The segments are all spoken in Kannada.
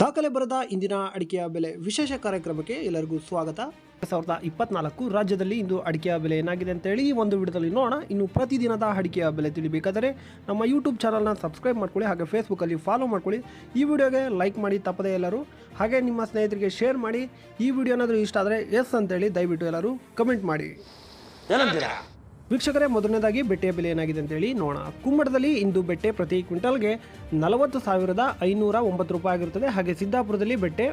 ದಾಖಲೆ ಬರದ ಇಂದಿನ ಅಡಿಕೆಯ ಬೆಲೆ ವಿಶೇಷ ಕಾರ್ಯಕ್ರಮಕ್ಕೆ ಎಲ್ಲರಿಗೂ ಸ್ವಾಗತ. ಸಾವಿರದ ಇಪ್ಪತ್ನಾಲ್ಕು ರಾಜ್ಯದಲ್ಲಿ ಇಂದು ಅಡಿಕೆಯ ಬೆಲೆ ಏನಾಗಿದೆ ಅಂತೇಳಿ ಈ ಒಂದು ವಿಡಿಯೋದಲ್ಲಿ ನೋಡೋಣ. ಇನ್ನು ಪ್ರತಿದಿನದ ಅಡಿಕೆಯ ಬೆಲೆ ತಿಳಿಬೇಕಾದರೆ ನಮ್ಮ ಯೂಟ್ಯೂಬ್ ಚಾನಲ್ನ ಸಬ್ಸ್ಕ್ರೈಬ್ ಮಾಡ್ಕೊಳ್ಳಿ ಹಾಗೆ ಫೇಸ್ಬುಕ್ಕಲ್ಲಿ ಫಾಲೋ ಮಾಡ್ಕೊಳ್ಳಿ. ಈ ವಿಡಿಯೋಗೆ ಲೈಕ್ ಮಾಡಿ ತಪ್ಪದೇ ಎಲ್ಲರೂ. ಹಾಗೆ ನಿಮ್ಮ ಸ್ನೇಹಿತರಿಗೆ ಶೇರ್ ಮಾಡಿ. ಈ ವಿಡಿಯೋ ಏನಾದರೂ ಇಷ್ಟ ಆದರೆ ಎಸ್ ಅಂತೇಳಿ ದಯವಿಟ್ಟು ಎಲ್ಲರೂ ಕಮೆಂಟ್ ಮಾಡಿ. ಏನಂತೀರಾ? ವೀಕ್ಷಕರೇ, ಮೊದಲನೇದಾಗಿ ಬೆಟ್ಟೆಯ ಬೆಲೆ ಏನಾಗಿದೆ ಅಂತೇಳಿ ನೋಡೋಣ. ಕುಮ್ಮಟದಲ್ಲಿ ಇಂದು ಬೆಟ್ಟೆ ಪ್ರತಿ ಕ್ವಿಂಟಲ್ಗೆ ನಲವತ್ತು ಸಾವಿರದ ಐನೂರ ಒಂಬತ್ತು ರೂಪಾಯಿ ಆಗಿರುತ್ತದೆ. ಹಾಗೆ ಸಿದ್ದಾಪುರದಲ್ಲಿ ಬೆಟ್ಟೆ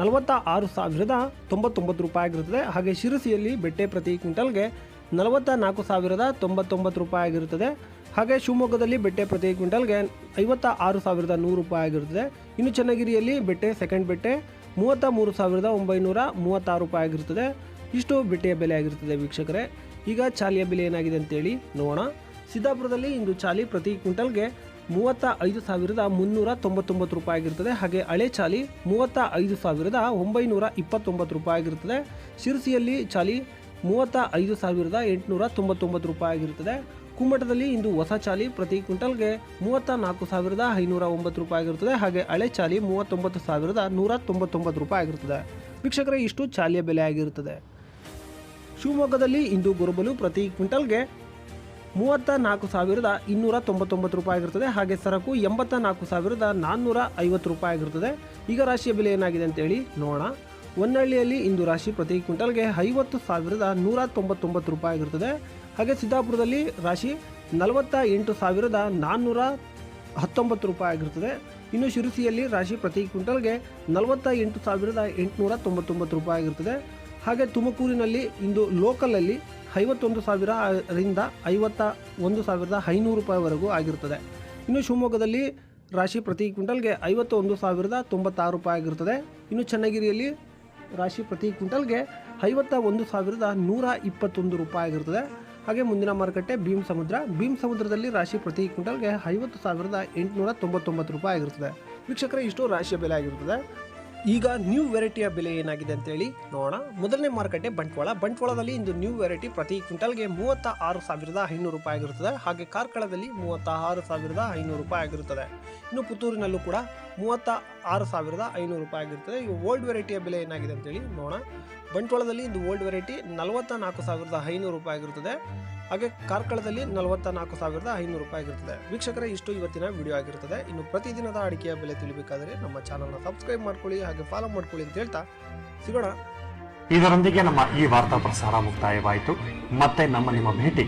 ನಲವತ್ತ ಆರು ಸಾವಿರದ ತೊಂಬತ್ತೊಂಬತ್ತು ರೂಪಾಯಿ ಆಗಿರುತ್ತದೆ. ಹಾಗೆ ಶಿರಸಿಯಲ್ಲಿ ಬೆಟ್ಟೆ ಪ್ರತಿ ಕ್ವಿಂಟಲ್ಗೆ ನಲವತ್ತ ನಾಲ್ಕು ಸಾವಿರದ ತೊಂಬತ್ತೊಂಬತ್ತು ರೂಪಾಯಿ ಆಗಿರುತ್ತದೆ. ಹಾಗೆ ಶಿವಮೊಗ್ಗದಲ್ಲಿ ಬೆಟ್ಟೆ ಪ್ರತಿ ಕ್ವಿಂಟಲ್ಗೆ ಐವತ್ತ ಆರು ಸಾವಿರದ ನೂರು ರೂಪಾಯಿ ಆಗಿರುತ್ತದೆ. ಇನ್ನು ಚನ್ನಗಿರಿಯಲ್ಲಿ ಬೆಟ್ಟೆ ಸೆಕೆಂಡ್ ಬೆಟ್ಟೆ ಮೂವತ್ತ ಮೂರು ಸಾವಿರದ ಒಂಬೈನೂರ ಮೂವತ್ತಾರು ರೂಪಾಯಿ ಆಗಿರುತ್ತದೆ. ಇಷ್ಟು ಬೆಟ್ಟೆಯ ಬೆಲೆ ಆಗಿರುತ್ತದೆ ವೀಕ್ಷಕರೇ. ಈಗ ಚಾಲಿಯ ಬೆಲೆ ಏನಾಗಿದೆ ಅಂತೇಳಿ ನೋಡೋಣ. ಸಿದ್ದಾಪುರದಲ್ಲಿ ಇಂದು ಚಾಲಿ ಪ್ರತಿ ಕ್ವಿಂಟಲ್ಗೆ ಮೂವತ್ತ ಐದು ಸಾವಿರದ ಮುನ್ನೂರ ತೊಂಬತ್ತೊಂಬತ್ತು ರೂಪಾಯಿ ಆಗಿರ್ತದೆ. ಹಾಗೆ ಹಳೆ ಚಾಲಿ ಮೂವತ್ತ ಐದು ಸಾವಿರದ ಒಂಬೈನೂರ ಇಪ್ಪತ್ತೊಂಬತ್ತು ರೂಪಾಯಿ ಆಗಿರುತ್ತದೆ ಶಿರಸಿಯಲ್ಲಿ ಚಾಲಿ ಮೂವತ್ತ ಐದು ಸಾವಿರದ ಎಂಟುನೂರ ತೊಂಬತ್ತೊಂಬತ್ತು ರೂಪಾಯಿ ಆಗಿರುತ್ತದೆ ಕುಮ್ಮಟದಲ್ಲಿ ಇಂದು ಹೊಸ ಚಾಲಿ ಪ್ರತಿ ಕ್ವಿಂಟಲ್ಗೆ ಮೂವತ್ತ ನಾಲ್ಕು ಸಾವಿರದ ಐನೂರ ಒಂಬತ್ತು ರೂಪಾಯಿ ಆಗಿರುತ್ತದೆ ಹಾಗೆ ಹಳೆ ಚಾಲಿ ಮೂವತ್ತೊಂಬತ್ತು ಸಾವಿರದ ನೂರ ತೊಂಬತ್ತೊಂಬತ್ತು ರೂಪಾಯಿ ಆಗಿರುತ್ತದೆ ವೀಕ್ಷಕರೇ, ಇಷ್ಟು ಚಾಲಿಯ ಬೆಲೆ ಆಗಿರುತ್ತದೆ ಶಿವಮೊಗ್ಗದಲ್ಲಿ ಇಂದು ಗುರುಬಲು ಪ್ರತಿ ಕ್ವಿಂಟಲ್ಗೆ ಮೂವತ್ತ ನಾಲ್ಕು ಸಾವಿರದ ಇನ್ನೂರ ತೊಂಬತ್ತೊಂಬತ್ತು ರೂಪಾಯಿ ಆಗಿರ್ತದೆ ಹಾಗೆ ಸರಕು ಎಂಬತ್ತ ನಾಲ್ಕು ಸಾವಿರದ ನಾನ್ನೂರ ಐವತ್ತು ರೂಪಾಯಿ ಆಗಿರ್ತದೆ ಈಗ ರಾಶಿಯ ಬೆಲೆ ಏನಾಗಿದೆ ಅಂತೇಳಿ ನೋಡೋಣ. ಹೊನ್ನಳ್ಳಿಯಲ್ಲಿ ಇಂದು ರಾಶಿ ಪ್ರತಿ ಕ್ವಿಂಟಲ್ಗೆ ಐವತ್ತು ಸಾವಿರದ ನೂರ ತೊಂಬತ್ತೊಂಬತ್ತು ರೂಪಾಯಿ ಆಗಿರ್ತದೆ ಹಾಗೆ ಸಿದ್ದಾಪುರದಲ್ಲಿ ರಾಶಿ ನಲವತ್ತ ಎಂಟು ಸಾವಿರದ ನಾನ್ನೂರ ಹತ್ತೊಂಬತ್ತು ರೂಪಾಯಿ ಆಗಿರ್ತದೆ ಇನ್ನು ಶಿರಸಿಯಲ್ಲಿ ರಾಶಿ ಪ್ರತಿ ಕ್ವಿಂಟಲ್ಗೆ ನಲವತ್ತ ಎಂಟು ಸಾವಿರದ ಎಂಟುನೂರ ತೊಂಬತ್ತೊಂಬತ್ತು ರೂಪಾಯಿ ಆಗಿರ್ತದೆ ಹಾಗೆ ತುಮಕೂರಿನಲ್ಲಿ ಇಂದು ಲೋಕಲಲ್ಲಿ ಐವತ್ತೊಂದು ಸಾವಿರದಿಂದ ಐವತ್ತ ಒಂದು ಸಾವಿರದ ಐನೂರು ರೂಪಾಯಿವರೆಗೂ ಆಗಿರ್ತದೆ ಇನ್ನು ಶಿವಮೊಗ್ಗದಲ್ಲಿ ರಾಶಿ ಪ್ರತಿ ಕ್ವಿಂಟಲ್ಗೆ ಐವತ್ತೊಂದು ಸಾವಿರದ ತೊಂಬತ್ತಾರು ರೂಪಾಯಿ ಆಗಿರ್ತದೆ ಇನ್ನು ಚನ್ನಗಿರಿಯಲ್ಲಿ ರಾಶಿ ಪ್ರತಿ ಕ್ವಿಂಟಲ್ಗೆ ಐವತ್ತ ಒಂದು ಸಾವಿರದ ನೂರ ಇಪ್ಪತ್ತೊಂದು ರೂಪಾಯಿ ಆಗಿರ್ತದೆ ಹಾಗೆ ಮುಂದಿನ ಮಾರುಕಟ್ಟೆ ಭೀಮ್ ಸಮುದ್ರ. ಭೀಮ್ ಸಮುದ್ರದಲ್ಲಿ ರಾಶಿ ಪ್ರತಿ ಕ್ವಿಂಟಲ್ಗೆ ಐವತ್ತು ಸಾವಿರದ ಎಂಟುನೂರ ತೊಂಬತ್ತೊಂಬತ್ತು ರೂಪಾಯಿ ಆಗಿರ್ತದೆ ವೀಕ್ಷಕರೇ, ಇಷ್ಟು ರಾಶಿಯ ಬೆಲೆ ಆಗಿರ್ತದೆ ಈಗ ನ್ಯೂ ವೆರೈಟಿಯ ಬೆಲೆ ಏನಾಗಿದೆ ಅಂತೇಳಿ ನೋಡೋಣ. ಮೊದಲನೇ ಮಾರುಕಟ್ಟೆ ಬಂಟ್ವಾಳ. ಬಂಟ್ವಾಳದಲ್ಲಿ ಇಂದು ನ್ಯೂ ವೆರೈಟಿ ಪ್ರತಿ ಕ್ವಿಂಟಲ್ಗೆ ಮೂವತ್ತ ಆರು ಸಾವಿರದ ಐನೂರು ರೂಪಾಯಿ ಆಗಿರುತ್ತದೆ. ಹಾಗೆ ಕಾರ್ಕಳದಲ್ಲಿ ಮೂವತ್ತ ಆರು ಸಾವಿರದ ಐನೂರು ರೂಪಾಯಿ ಆಗಿರುತ್ತದೆ. ಇನ್ನು ಪುತ್ತೂರಿನಲ್ಲೂ ಕೂಡ ಮೂವತ್ತ ಆರು ಸಾವಿರದ ಐನೂರು ರೂಪಾಯಿ ಆಗಿರುತ್ತದೆ. ಈಗ ಓಲ್ಡ್ ವೆರೈಟಿಯ ಬೆಲೆ ಏನಾಗಿದೆ ಅಂತೇಳಿ ನೋಡೋಣ. ಬಂಟ್ವಾಳದಲ್ಲಿ ಇಂದು ಓಲ್ಡ್ ವೆರೈಟಿ ನಲವತ್ತ ನಾಲ್ಕು ಸಾವಿರದ ಐನೂರು ರೂಪಾಯಿ ಆಗಿರುತ್ತದೆ. ಹಾಗೆ ಕಾರ್ಕಳದಲ್ಲಿ ನಲವತ್ತ ನಾಲ್ಕು ಸಾವಿರದ ಐನೂರು ರೂಪಾಯಿ ಆಗಿರುತ್ತದೆ. ವೀಕ್ಷಕರೇ, ಇಷ್ಟು ಇವತ್ತಿನ ವಿಡಿಯೋ ಆಗಿರುತ್ತದೆ. ಇನ್ನು ಪ್ರತಿದಿನದ ಅಡಿಕೆಯ ಬೆಲೆ ತಿಳಿಬೇಕಾದರೆ ನಮ್ಮ ಚಾನಲ್ನ ಸಬ್ಸ್ಕ್ರೈಬ್ ಮಾಡ್ಕೊಳ್ಳಿ ಹಾಗೆ ಫಾಲೋ ಮಾಡ್ಕೊಳ್ಳಿ ಅಂತ ಹೇಳ್ತಾ ಸಿಗೋಣ. ಇದರೊಂದಿಗೆ ನಮ್ಮ ಈ ವಾರ್ತಾ ಪ್ರಸಾರ ಮುಕ್ತಾಯವಾಯಿತು. ಮತ್ತೆ ನಮ್ಮ ನಿಮ್ಮ ಭೇಟಿ